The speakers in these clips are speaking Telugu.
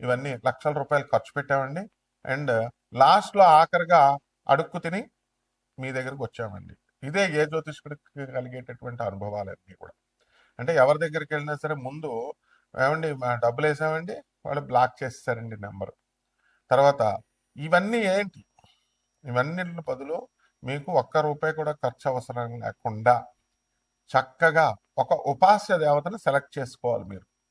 ఇవన్నీ లక్షల రూపాయలు ఖర్చు పెట్టామండి. అండ్ లాస్ట్లో ఆఖరిగా అడుక్కు తిని మీ దగ్గరకు వచ్చామండి. ఇదే ఏ జ్యోతిష్కుడికి కలిగేటటువంటి అనుభవాలన్నీ కూడా. అంటే ఎవరి దగ్గరికి వెళ్ళినా సరే ముందు ఏమండి డబ్బులు వేసామండి వాళ్ళు బ్లాక్ చేసేసారండి నెంబర్. తర్వాత ఇవన్నీ ఏంటి? ఇవన్నీ బదులు మీకు ఒక్క రూపాయి కూడా ఖర్చు అవసరం లేకుండా చక్కగా ఒక ఉపాస్య దేవతను సెలెక్ట్ చేసుకోవాలి మీరు.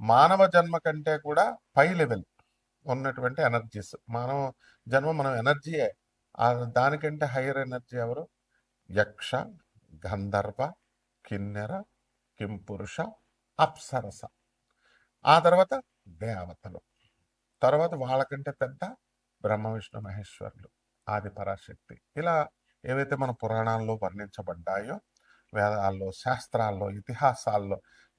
మానవ జన్మ కంటే కూడా పై లెవెల్ ఉన్నటువంటి ఎనర్జీస్. మానవ జన్మ మనం ఎనర్జీయే దానికంటే హయ్యర్ ఎనర్జీ ఎవరు? యక్ష గంధర్వ కిన్నెర కింపురుష అప్సరస. ఆ తర్వాత దేవతలు. తర్వాత వాళ్ళకంటే పెద్ద బ్రహ్మ విష్ణు మహేశ్వరులు ఆది పరాశక్తి. ఇలా ఏవైతే మన పురాణాల్లో వర్ణించబడ్డాయో వేదాల్లో శాస్త్రాల్లో ఇతిహాసాల్లో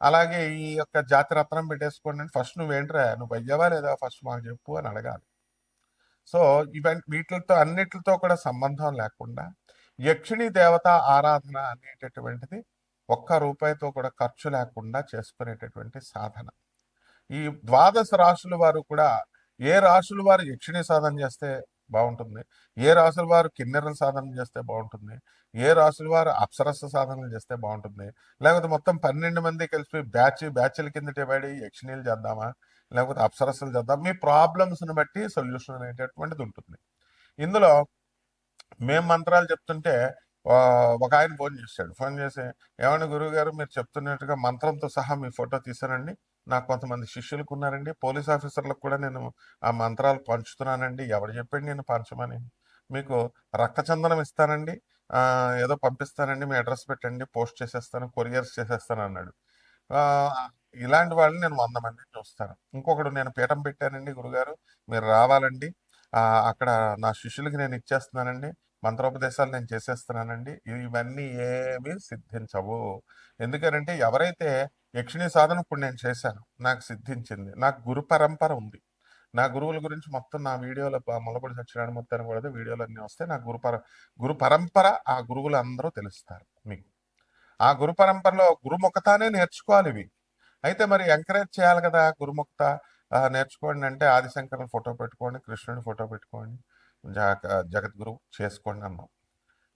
అలాగే ఈ యొక్క జాతి రత్నం పెట్టేసుకోండి ఫస్ట్ నువ్వేంట్రా నువ్వు అయ్యావా లేదా ఫస్ట్ మాకు చెప్పు అని అడగాలి. సో ఇవన్నీ వీటితో అన్నిటితో కూడా సంబంధం లేకుండా యక్షిణి దేవత ఆరాధన అనేటటువంటిది ఒక్క రూపాయితో కూడా ఖర్చు లేకుండా చేసుకునేటటువంటి సాధన. ఈ ద్వాదశ రాశుల వారు కూడా ఏ రాశుల వారు యక్షిణి సాధన చేస్తే బాగుంటుంది. ఏ రాశుల వారు కిన్నెరల సాధనలు చేస్తే బాగుంటుంది. ఏ రాశుల వారు అప్సరస సాధనలు చేస్తే బాగుంటుంది. లేకపోతే మొత్తం పన్నెండు మంది కలిసి బ్యాచ్ బ్యాచ్ల కింద డివైడ్ అయ్యి యక్షిణీలు చేద్దామా? లేకపోతే అప్సరసలు చేద్దాం మీ ప్రాబ్లమ్స్ని బట్టి సొల్యూషన్ అనేటటువంటిది ఉంటుంది. ఇందులో మేము మంత్రాలు చెప్తుంటే ఒక ఆయన ఫోన్ చేశాడు. ఫోన్ చేసి ఏమన్నా గురువు గారు మీరు చెప్తున్నట్టుగా మంత్రంతో సహా మీ ఫోటో తీసానండి నాకు కొంతమంది శిష్యులకు ఉన్నారండి. పోలీస్ ఆఫీసర్లకు కూడా నేను ఆ మంత్రాలు పంచుతున్నానండి. ఎవరు చెప్పండి నేను పంచమని. మీకు రక్తచందనం ఇస్తానండి. ఏదో పంపిస్తానండి. మీ అడ్రస్ పెట్టండి. పోస్ట్ చేసేస్తాను. కొరియర్స్ చేసేస్తాను అన్నాడు. ఇలాంటి వాళ్ళని నేను వంద మందిని చూస్తాను. ఇంకొకడు నేను పీఠం పెట్టానండి గురుగారు. మీరు రావాలండి. అక్కడ నా శిష్యులకి నేను ఇచ్చేస్తున్నానండి. మంత్రోపదేశాలు నేను చేసేస్తున్నానండి. ఇవన్నీ ఏమీ సిద్ధించవు. ఎందుకనంటే ఎవరైతే యక్షిణీ సాధన ఇప్పుడు నేను చేశాను. నాకు సిద్ధించింది. నాకు గురు పరంపర ఉంది. నా గురువుల గురించి మొత్తం నా వీడియోలో మొలబడి సత్యనారాయణ మొత్తాన్ని కూడా వీడియోలు అన్నీ వస్తే నా గురు పర గురు పరంపర ఆ గురువులు అందరూ తెలుస్తారు మీకు. ఆ గురు పరంపరలో గురుముఖతానే నేర్చుకోవాలి ఇవి. అయితే మరి ఎంకరేజ్ చేయాలి కదా గురుముఖత? నేర్చుకోండి అంటే ఆదిశంకరుని ఫోటో పెట్టుకోండి కృష్ణుడి ఫోటో పెట్టుకోండి జగ జగద్గురు చేసుకోండి అన్నాం.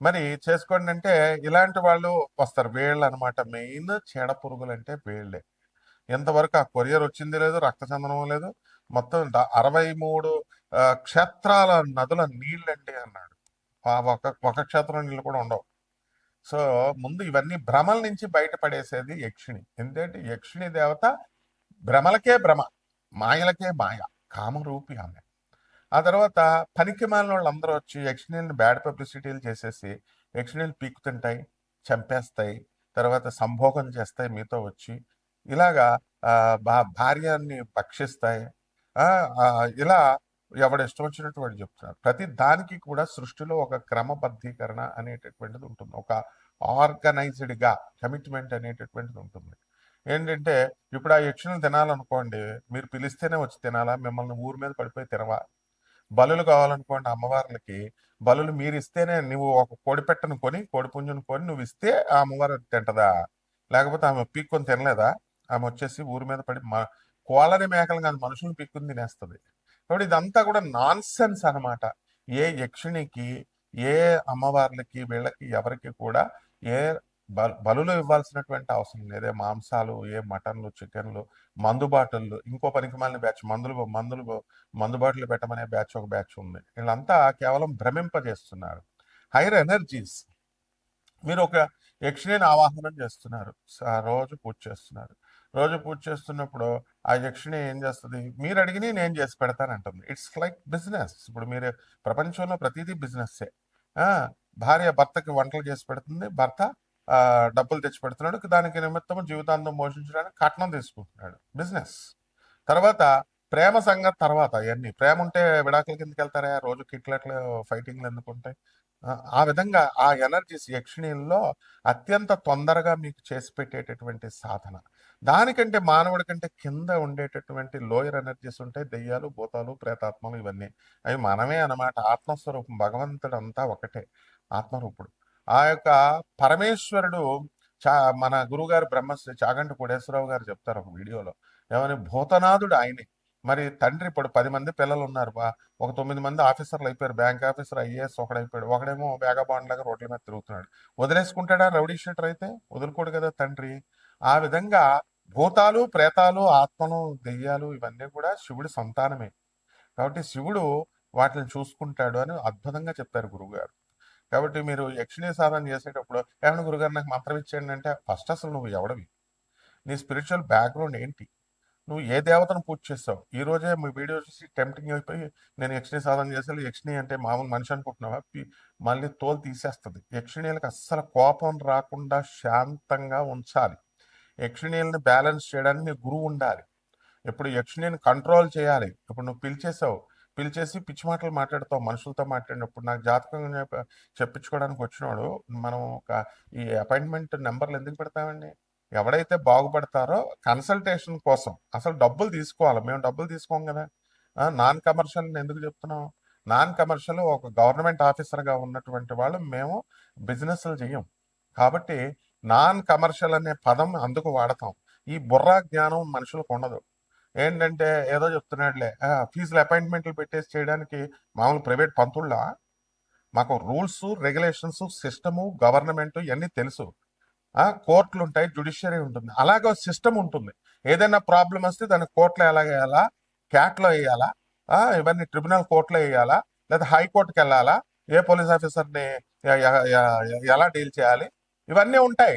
మరి చేసుకోండి అంటే ఇలాంటి వాళ్ళు వస్తారు. వేళ్ళు అనమాట మెయిన్ చీడ పురుగులు అంటే వీళ్ళే. ఎంతవరకు ఆ కొరియర్ వచ్చింది లేదు రక్తచందనం లేదు. మొత్తం అరవై మూడు క్షేత్రాల నదుల నీళ్ళండి అన్నాడు. ఆ ఒక ఒక క్షేత్రం నీళ్ళు కూడా ఉండవు. సో ముందు ఇవన్నీ భ్రమల నుంచి బయటపడేసేది యక్షిణి. ఎందుకంటే యక్షిణి దేవత భ్రమలకే భ్రమ మాయలకే మాయ కామరూపి ఆమె. ఆ తర్వాత పనికి మాలిన వాళ్ళు అందరూ వచ్చి యక్షిణీల్ని బ్యాడ్ పబ్లిసిటీలు చేసేసి యక్షిణీలు పీకుతుంటాయి చంపేస్తాయి తర్వాత సంభోగం చేస్తాయి మీతో వచ్చి. ఇలాగా ఆ, భా భార్యని భక్షిస్తాయి ఇలా ఎవడు ఇష్టం వచ్చినట్టు వాడు చెప్తున్నారు. ప్రతి దానికి కూడా సృష్టిలో ఒక క్రమబద్ధీకరణ అనేటటువంటిది ఉంటుంది. ఒక ఆర్గనైజ్డ్గా కమిట్మెంట్ అనేటటువంటిది ఉంటుంది. ఏంటంటే ఇప్పుడు ఆ యక్షులను తినాలనుకోండి మీరు పిలిస్తేనే వచ్చి తినాలా? మిమ్మల్ని ఊరి మీద పడిపోయి తినవా? బలులు కావాలనుకోండి అమ్మవార్లకి బలులు మీరు ఇస్తేనే నువ్వు ఒక కోడి పెట్టను కొని కోడి పుంజును కొని నువ్వు ఇస్తే ఆ అమ్మవారు తింటదా? లేకపోతే ఆమె పీక్కొని తినలేదా? ఆమె వచ్చేసి ఊరి మీద పడి మ కోలని మేకలు కాదు మనుషులు పీక్కుని తినేస్తుంది. కాబట్టి ఇదంతా కూడా నాన్ సెన్స్ అనమాట ఏ యక్షిణికి ఏ అమ్మవార్లకి వీళ్ళకి ఎవరికి కూడా ఏ బలులు ఇవ్వాల్సినటువంటి అవసరం లేదే. మాంసాలు ఏ మటన్లు చికెన్లు మందు బాటిళ్ళు ఇంకో పనికి మాలిన బ్యాచ్ మందులు మందులు మందు బాటిల్ పెట్టమనే బ్యాచ్ ఒక బ్యాచ్ ఉంది. వీళ్ళంతా కేవలం భ్రమింపజేస్తున్నారు. Hire energies. మీరు ఒక యక్షిణిని ఆవాహనం చేస్తున్నారు. రోజు పూజ చేస్తున్నారు. రోజు పూజ చేస్తున్నప్పుడు ఆ యక్షిణి ఏం చేస్తుంది? మీరు అడిగిన నేను చేసి పెడతానంటుంది ఇట్స్ లైక్ బిజినెస్ ఇప్పుడు మీరు ప్రపంచంలో ప్రతిదీ బిజినెస్సే భార్య భర్తకి వంటలు చేసి పెడుతుంది. భర్త డబ్బులు తెచ్చి పెడుతున్నాడు దానికి నిమిత్తం జీవితాంతం పోషించడానికి కట్నం తీసుకుంటున్నాడు. బిజినెస్ తర్వాత ప్రేమ సంగతి తర్వాత అవన్నీ ప్రేమ ఉంటే విడాకుల కిందకి వెళ్తారా? రోజు కిట్లట్లు ఫైటింగ్లు ఎందుకు ఉంటాయి? ఆ, విధంగా ఆ ఎనర్జీస్ యక్షిణీల్లో అత్యంత తొందరగా మీకు చేసి పెట్టేటటువంటి సాధన. దానికంటే మానవుడి కంటే కింద ఉండేటటువంటి లోయర్ ఎనర్జీస్ ఉంటాయి దెయ్యాలు భూతాలు ప్రేతాత్మలు ఇవన్నీ. అవి మనమే అన్నమాట. ఆత్మస్వరూపం భగవంతుడు అంతా ఒకటే. ఆత్మరూపుడు. ఆ యొక్క పరమేశ్వరుడు చా మన గురుగారు బ్రహ్మశ్రీ చాగంటి కోడేశ్వరరావు గారు చెప్తారు ఒక వీడియోలో. ఏమని? భూతనాథుడు ఆయనే. మరి తండ్రి ఇప్పుడు పది మంది పిల్లలు ఉన్నారు బా. ఒక తొమ్మిది మంది ఆఫీసర్లు అయిపోయారు. బ్యాంక్ ఆఫీసర్ ఐఏఎస్ ఒకడైపోయాడు. ఒకడేమో ఒకడేమో వేగబాండ్ లాగా రోడ్ల మీద తిరుగుతున్నాడు. వదిలేసుకుంటాడా రౌడీ షీటర్ అయితే? వదులుకోడు కదా తండ్రి. ఆ విధంగా భూతాలు ప్రేతాలు ఆత్మలు దెయ్యాలు ఇవన్నీ కూడా శివుడి సంతానమే. కాబట్టి శివుడు వాటిని చూసుకుంటాడు అని అద్భుతంగా చెప్పారు గురువుగారు కాబట్టి మీరు యక్షిణీ సాధన చేసేటప్పుడు ఏమన్నా గురుగారు నాకు మంత్రం ఇచ్చేయండి అంటే ఫస్ట్ అసలు నువ్వు ఎవడవి? నీ స్పిరిచువల్ బ్యాక్గ్రౌండ్ ఏంటి? నువ్వు ఏ దేవతను పూజ చేస్తావు? ఈ రోజే మీ వీడియో చూసి టెంప్టింగ్ అయిపోయి నేను యక్షిణీ సాధన చేసేది యక్షిణి అంటే మామూలు మనిషి అనుకుంటున్నావా? మళ్ళీ తోలు తీసేస్తుంది. యక్షిణీలకు అస్సలు కోపం రాకుండా శాంతంగా ఉంచాలి. యక్షిణీలను బ్యాలెన్స్ చేయడానికి నీ గురువు ఉండాలి. ఇప్పుడు యక్షిణిని కంట్రోల్ చేయాలి. ఇప్పుడు నువ్వు పిలిచేసావు పిలిచేసి పిచ్చి మాటలు మాట్లాడతాం మనుషులతో మాట్లాడినప్పుడు. నాకు జాతకం చెప్పించుకోవడానికి వచ్చినాడు మనం ఒక ఈ అపాయింట్మెంట్ నెంబర్లు ఎందుకు పెడతామండి? ఎవడైతే బాగుపడతారో కన్సల్టేషన్ కోసం. అసలు డబ్బులు తీసుకోవాలి. మేము డబ్బులు తీసుకోం కదా. నాన్ కమర్షియల్ ఎందుకు చెప్తున్నాం నాన్ కమర్షియల్ ఒక గవర్నమెంట్ ఆఫీసర్గా ఉన్నటువంటి వాళ్ళు మేము బిజినెస్లు చేయం కాబట్టి నాన్ కమర్షియల్ అనే పదం అందుకు వాడతాం. ఈ బుర్రా జ్ఞానం మనుషులకు ఉండదు. ఏంటంటే ఏదో చెప్తున్నాడులే. ఫీజులు అపాయింట్మెంట్లు పెట్టేసి చేయడానికి మామూలు ప్రైవేట్ పంతుళ్ళ మాకు రూల్స్ రెగ్యులేషన్స్ సిస్టము గవర్నమెంట్ ఇవన్నీ తెలుసు. కోర్టులు ఉంటాయి జుడిషియరీ ఉంటుంది. అలాగే సిస్టమ్ ఉంటుంది. ఏదైనా ప్రాబ్లం వస్తే దాన్ని కోర్టులో ఎలా వేయాలా? క్యాట్లో వేయాలా? ఇవన్నీ ట్రిబ్యునల్ కోర్టులో వేయాలా? లేదా హైకోర్టుకి వెళ్ళాలా ఏ పోలీస్ ఆఫీసర్ని ఎలా డీల్ చేయాలి? ఇవన్నీ ఉంటాయి.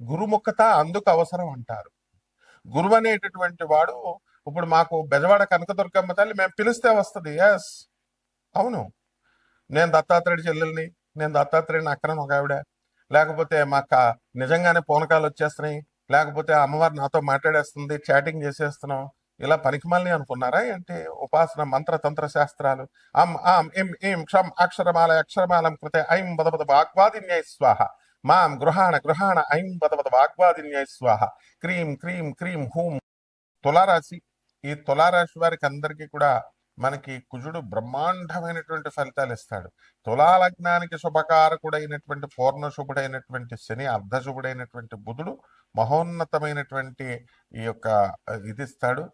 గురుముఖత అందుకు అవసరం అంటారు. గురువు అనేటటువంటి వాడు ఇప్పుడు మాకు బెజవాడ కనకదుర్గమ్మ తల్లి మేము పిలిస్తే వస్తుంది. ఎస్ అవును. నేను దత్తాత్రేయుడి చెల్లెల్ని నేను దత్తాత్రేయుని అక్కడ ఒక ఆవిడ. లేకపోతే మాకు నిజంగానే పూనకాలు వచ్చేస్తున్నాయి. లేకపోతే అమ్మవారు నాతో మాట్లాడేస్తుంది చాటింగ్ చేసేస్తున్నాం. ఇలా పనికిమాలని అనుకున్నారా ఏంటి? ఉపాసన మంత్ర తంత్ర శాస్త్రాలు. అం ఆం ఇం ఇం క్షం అక్షరమాల అక్షరమాలం కృతే ఐం బదబద వాగ్వాదిన్యై స్వాహ. మాం గృహాణ గృహాణ ఐం బదబద వాగ్వాదిన్యాయ స్వాహ. క్రీం క్రీం క్రీం హూం. తులారాశి. ఈ తులారాశి వారికి అందరికీ కూడా మనకి కుజుడు బ్రహ్మాండమైనటువంటి ఫలితాలు ఇస్తాడు. తులాలగ్నానికి శుభకారకుడైనటువంటి పూర్ణశుభుడైనటువంటి శని అర్ధశుభుడైనటువంటి బుధుడు మహోన్నతమైనటువంటి ఈ యొక్క ఇది ఇస్తాడు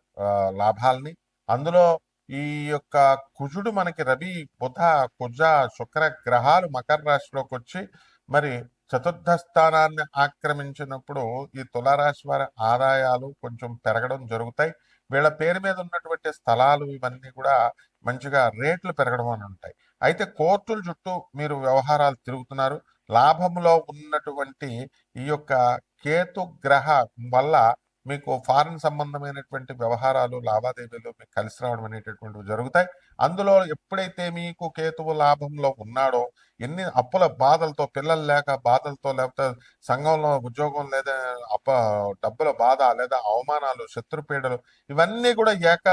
లాభాల్ని. అందులో ఈ యొక్క కుజుడు మనకి రవి బుధ కుజ శుక్ర గ్రహాలు మకర రాశిలోకి వచ్చి మరి చతుర్థ స్థానాన్ని ఆక్రమించినప్పుడు ఈ తులారాశి వారి ఆదాయాలు కొంచెం పెరగడం జరుగుతాయి. వీళ్ళ పేరు మీద ఉన్నటువంటి స్థలాలు ఇవన్నీ కూడా మంచిగా రేట్లు పెరగడం అని ఉంటాయి. అయితే కోర్టుల చుట్టూ మీరు వ్యవహారాలు తిరుగుతున్నారు. లాభంలో ఉన్నటువంటి ఈ యొక్క కేతు గ్రహ వల్ల మీకు ఫారెన్ సంబంధమైనటువంటి వ్యవహారాలు లావాదేవీలు మీకు కలిసి రావడం అనేటటువంటివి జరుగుతాయి. అందులో ఎప్పుడైతే మీకు కేతువు లాభంలో ఉన్నాడో ఎన్ని అప్పుల బాధలతో పిల్లలు లేక బాధలతో లేకపోతే సంఘంలో ఉద్యోగం లేదా అప్ప డబ్బుల బాధ లేదా అవమానాలు శత్రుపీడలు ఇవన్నీ కూడా ఏక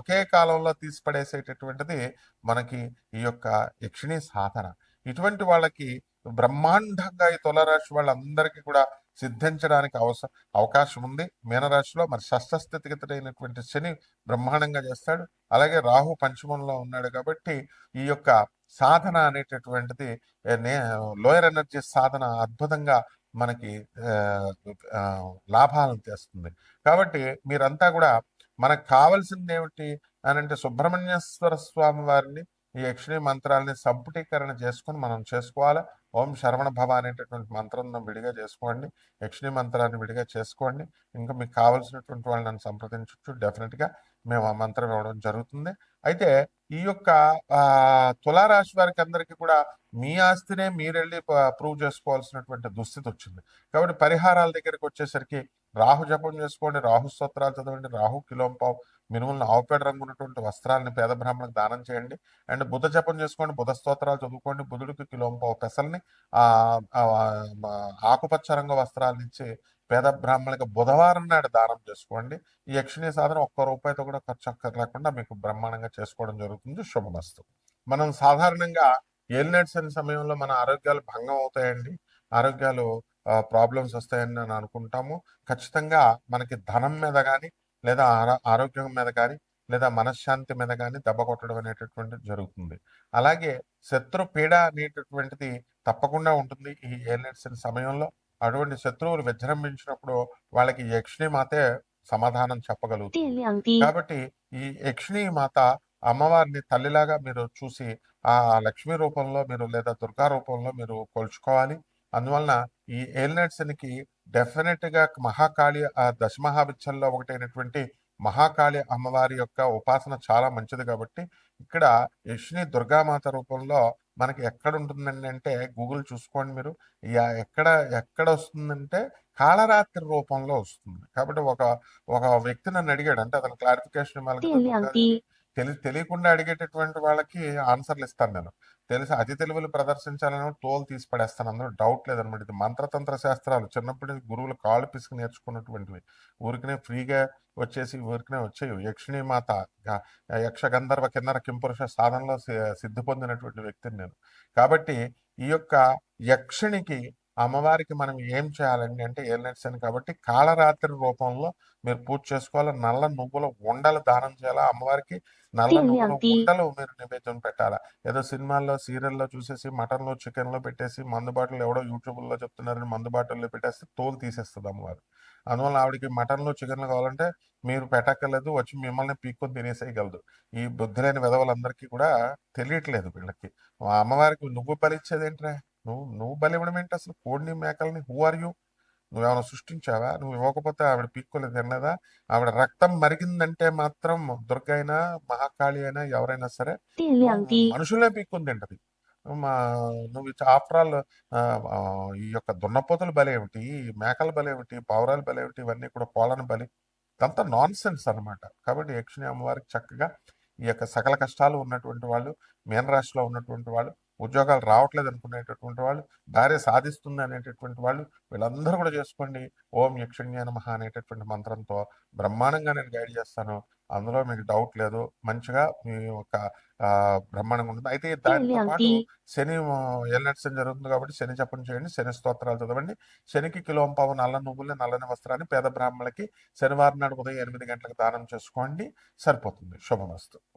ఒకే కాలంలో తీసిపడేసేటటువంటిది మనకి ఈ యొక్క యక్షిణీ సాధన. ఇటువంటి వాళ్ళకి బ్రహ్మాండంగా ఈ తులరాశి వాళ్ళందరికీ కూడా సిద్ధించడానికి అవసరం అవకాశం ఉంది మీనరాశిలో మరి షష్టస్థితిగతుడైనటువంటి శని బ్రహ్మాండంగా చేస్తాడు. అలాగే రాహు పంచమంలో ఉన్నాడు కాబట్టి ఈ యొక్క సాధన అనేటటువంటిది లోయర్ ఎనర్జీ సాధన అద్భుతంగా మనకి లాభాలను తెస్తుంది. కాబట్టి మీరంతా కూడా మనకు కావాల్సింది ఏమిటి అని అంటే సుబ్రహ్మణ్యేశ్వర స్వామి వారిని ఈ యక్షిణీ మంత్రాలని సంపుటీకరణ చేసుకొని మనం చేసుకోవాలి? ఓం శరవణ భవ అనేటటువంటి మంత్రం విడిగా చేసుకోండి. యక్షిణి మంత్రాన్ని విడిగా చేసుకోండి. ఇంకా మీకు కావలసినటువంటి వాళ్ళని నన్ను సంప్రదించవచ్చు డెఫినెట్గా మేము ఆ మంత్రం ఇవ్వడం జరుగుతుంది. అయితే ఈ యొక్క తులారాశి వారికి అందరికీ కూడా మీ ఆస్తినే మీరెళ్ళి ప్రూవ్ చేసుకోవాల్సినటువంటి దుస్థితి వచ్చింది. కాబట్టి పరిహారాల దగ్గరికి వచ్చేసరికి రాహు జపం చేసుకోండి. రాహు స్తోత్రాలు చదవండి. రాహు కిలోంపావు మినుములను ఆవుపేడ రంగు ఉన్నటువంటి వస్త్రాలని పేద బ్రాహ్మణులకు దానం చేయండి. అండ్ బుధ జపం చేసుకోండి. బుధ స్తోత్రాలు చదువుకోండి. బుధుడికి కిలోంపావు పెసల్ని ఆకుపచ్చ రంగు వస్త్రాలను ఇచ్చి పేద బ్రాహ్మణులకు బుధవారం నాడు దానం చేసుకోండి. ఈ యక్షిణీ సాధన ఒక్క రూపాయితో కూడా ఖర్చు అక్కర్లేకుండా మీకు బ్రహ్మాండంగా చేసుకోవడం జరుగుతుంది. శుభమస్తు. మనం సాధారణంగా ఏలినట్స్ అనే సమయంలో మన ఆరోగ్యాలు భంగం అవుతాయండి. ఆరోగ్యాలు ప్రాబ్లమ్స్ వస్తాయని నేను అనుకుంటాము. ఖచ్చితంగా మనకి ధనం మీద కానీ లేదా ఆరోగ్యం మీద కానీ లేదా మనశ్శాంతి మీద కానీ దెబ్బ కొట్టడం అనేటటువంటిది జరుగుతుంది. అలాగే శత్రు పీడ అనేటటువంటిది తప్పకుండా ఉంటుంది ఈ ఏలినట్సిన సమయంలో. అటువంటి శత్రువులు విజృంభించినప్పుడు వాళ్ళకి యక్షిణి మాతే సమాధానం చెప్పగలుగుతుంది. కాబట్టి ఈ యక్షిణి మాత అమ్మవారిని తల్లిలాగా మీరు చూసి ఆ లక్ష్మీ రూపంలో మీరు లేదా దుర్గా రూపంలో మీరు కొలుచుకోవాలి. అందువలన ఈ ఏలినట్స్కి డెఫినెట్గా మహాకాళి ఆ దశమహావిచ్చంలో ఒకటైనటువంటి మహాకాళి అమ్మవారి యొక్క ఉపాసన చాలా మంచిది కాబట్టి ఇక్కడ యశ్ని దుర్గామాత రూపంలో మనకి ఎక్కడ ఉంటుందండి అంటే గూగుల్ చూసుకోండి మీరు. ఎక్కడ ఎక్కడ వస్తుందంటే కాళరాత్రి రూపంలో వస్తుంది. కాబట్టి ఒక ఒక వ్యక్తి నన్ను అడిగాడు అంటే అతను క్లారిఫికేషన్ ఇవ్వాలి తెలి తెలియకుండా అడిగేటటువంటి వాళ్ళకి ఆన్సర్లు ఇస్తాను నేను. తెలిసి అతి తెలివిలు ప్రదర్శించాలని తోలు తీసి పడేస్తాను. అందులో డౌట్ లేదనమాట. ఇది మంత్రతంత్ర శాస్త్రాలు. చిన్నప్పటి గురువులు కాళ్ళు పిసికి నేర్చుకున్నటువంటివి. ఊరికనే ఫ్రీగా వచ్చేసి ఊరికనే వచ్చేవి యక్షిణి మాత యక్ష గంధర్వ కిన్నర కింపురుష సాధనలో సిద్ధి పొందినటువంటి వ్యక్తిని నేను. కాబట్టి ఈ యొక్క యక్షిణికి అమ్మవారికి మనం ఏం చేయాలండి అంటే ఏలినట్స్ అని కాబట్టి కాళరాత్రి రూపంలో మీరు పూజ చేసుకోవాలి. నల్ల నువ్వుల ఉండలు దానం చేయాలా? అమ్మవారికి నల్ల. ఉండలు మీరు నివేదన పెట్టాలా? ఏదో సినిమాల్లో సీరియల్లో చూసేసి మటన్లో చికెన్లో పెట్టేసి మందు బాటలు ఎవడో యూట్యూబ్లో చెప్తున్నారని మందు బాటల్లో పెట్టేస్తే తోలు తీసేస్తుంది అమ్మవారు. అందువల్ల ఆవిడకి మటన్లో చికెన్లు కావాలంటే మీరు పెట్టక్కర్లేదు వచ్చి మిమ్మల్ని పీక్కొని తినేసేయగలదు. ఈ బుద్ధి లేని విధవలందరికీ కూడా తెలియట్లేదు వీళ్ళకి. అమ్మవారికి నువ్వు బలి ఇచ్చేది ఏంట్రా నువ్వు నువ్వు బలి ఇవ్వడం ఏంటి అసలు? కోడిని మేకల్ని హూ ఆర్ యూ నువ్వు ఏమైనా సృష్టించావా? నువ్వు ఇవ్వకపోతే ఆవిడ పీక్కులు తిన్నదా ఆవిడ రక్తం మరిగిందంటే మాత్రం దుర్గ అయినా మహాకాళి అయినా ఎవరైనా సరే మనుషులే పీక్కుంది తింటది. మా నువ్వు ఆఫ్టర్ ఆల్ ఈ యొక్క దున్నపోతుల బలేమిటి మేకల బలేమిటి పౌరాల బలేమిటి ఇవన్నీ కూడా కోళ్ళని బలి. ఇదంతా నాన్ సెన్స్ అనమాట కాబట్టి యక్షిణి అమ్మవారికి చక్కగా ఈ యొక్క సకల కష్టాలు ఉన్నటువంటి వాళ్ళు మీనరాశిలో ఉన్నటువంటి వాళ్ళు ఉద్యోగాలు రావట్లేదు అనుకునేటటువంటి వాళ్ళు దారి సాధిస్తుంది అనేటటువంటి వాళ్ళు వీళ్ళందరూ కూడా చేసుకోండి. ఓం యక్షణ్య నమ అనేటటువంటి మంత్రంతో బ్రహ్మాండంగా నేను గైడ్ చేస్తాను. అందులో మీకు డౌట్ లేదు. మంచిగా మీ యొక్క బ్రహ్మాండంగా ఉంటుంది. అయితే దానితో పాటు శని ఎల్లెట్సం జరుగుతుంది కాబట్టి శని చెప్పని చేయండి శని స్తోత్రాలు చదవండి. శనికి కిలోంపావు నల్ల నువ్వుల్ని నల్లని వస్త్రాన్ని పేద బ్రాహ్మణులకి శనివారం నాడు ఉదయం ఎనిమిది గంటలకు దానం చేసుకోండి. సరిపోతుంది. శుభమస్తు.